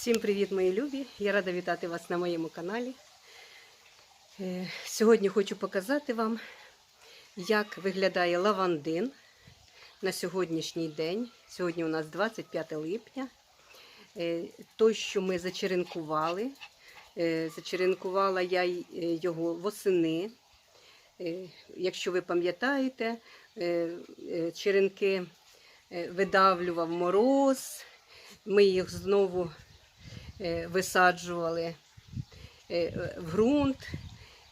Всім привіт, мої любі! Я рада вітати вас на моєму каналі. Е, Сьогодні хочу показати вам, як виглядає лавандин на сьогоднішній день. Сьогодні у нас 25 липня. Е, Той, що ми зачеренкували. Е, Зачеренкувала я його восени. Якщо ви пам'ятаєте, черенки видавлював мороз. Ми їх знову висаджували е, в ґрунт.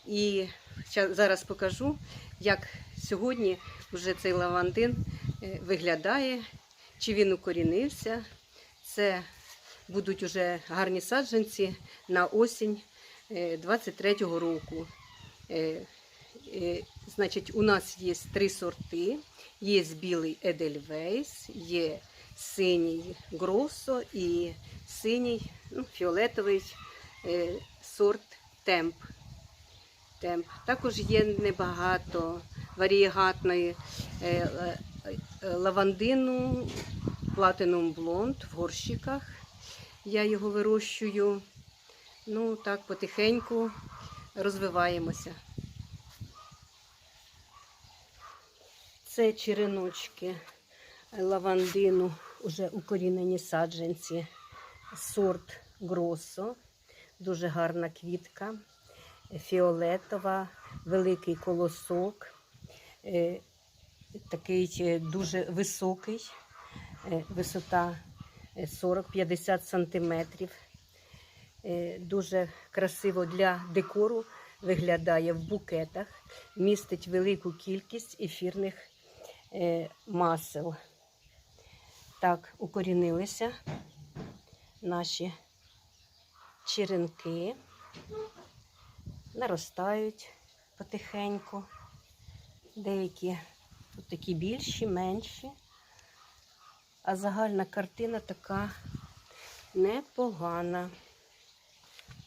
І зараз покажу, як сьогодні вже цей лавандин е, виглядає, чи він укорінився. Це будуть уже гарні саджанці на осінь е, 23-го року. Е, е, Значить, у нас є три сорти. Є білий Едельвейс, є синій Гросо і синій ну, фіолетовий е, сорт Темп. Темп. Також є небагато варієгатної е, е, е, лавандину Platinum Blonde в горщиках. Я його вирощую. Ну, так, потихеньку розвиваємося. Це череночки лавандину, вже укорінені саджанці, сорт Гросо, дуже гарна квітка, фіолетова, великий колосок, е, такий е, дуже високий, е, висота е, 40-50 сантиметрів. Дуже красиво для декору виглядає в букетах, містить велику кількість ефірних масел. Так, укорінилися наші черенки, наростають потихеньку. Деякі тут такі більші, менші. А загальна картина така непогана.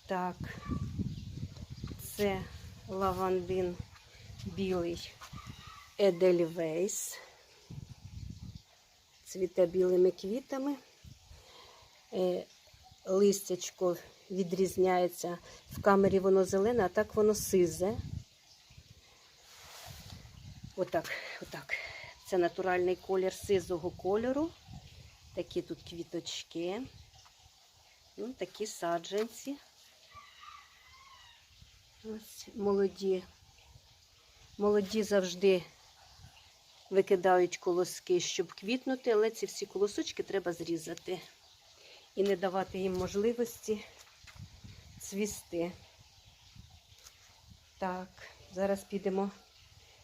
Так, це лавандин білий Едельвейс. Цвіте білими квітами. Е, Листячко відрізняється. В камері воно зелене, а так воно сизе. Отак, отак. Це натуральний колір сизого кольору. Такі тут квіточки. Ну, такі саджанці. Ось молоді. Молоді завжди викидають колоски, щоб квітнути, але ці всі колосочки треба зрізати і не давати їм можливості цвісти. Так, зараз підемо,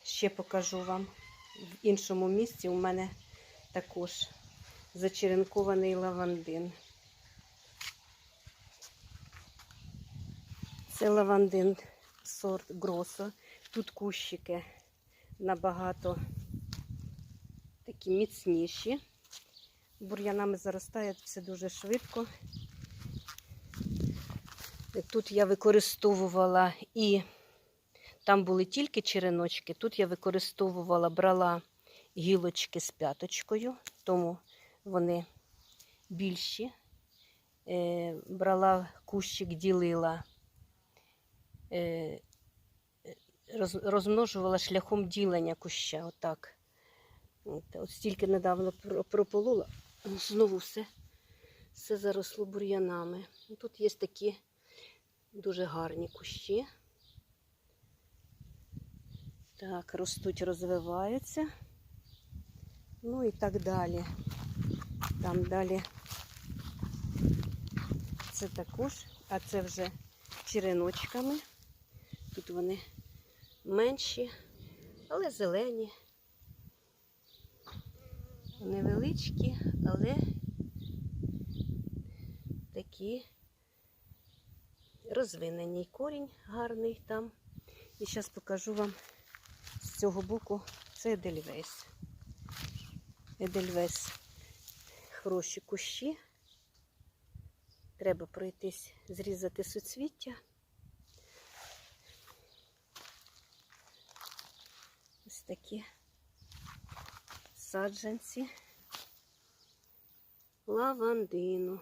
ще покажу вам. В іншому місці у мене також зачеренкований лавандин. Це лавандин сорт Гросо. Тут кущики набагато такі міцніші. Бур'янами заростає це дуже швидко. Тут я використовувала і там були тільки череночки, тут я використовувала, брала гілочки з п'яточкою, тому вони більші. Е, брала кущик, ділила, е, розмножувала шляхом ділення куща. Отак. От, от стільки недавно про- прополола, знову все, все заросло бур'янами. Ну, Тут є такі дуже гарні кущі. Так, ростуть, розвиваються. Ну і так далі. Там далі це також, а це вже череночками. Тут вони менші, але зелені. Невеличкі, але такі розвинені. Корінь гарний там. І зараз покажу вам з цього боку це Едельвейс. Едельвейс. Хороші кущі. Треба пройтись, зрізати суцвіття. Ось такі саджанці, лавандину.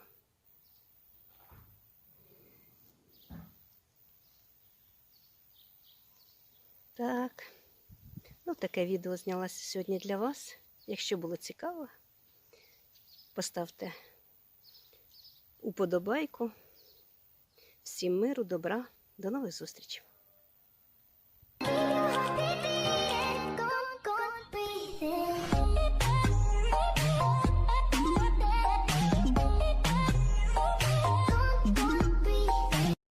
Так, ну таке відео знялося сьогодні для вас. Якщо було цікаво, поставте уподобайку. Всім миру, добра, до нових зустрічей!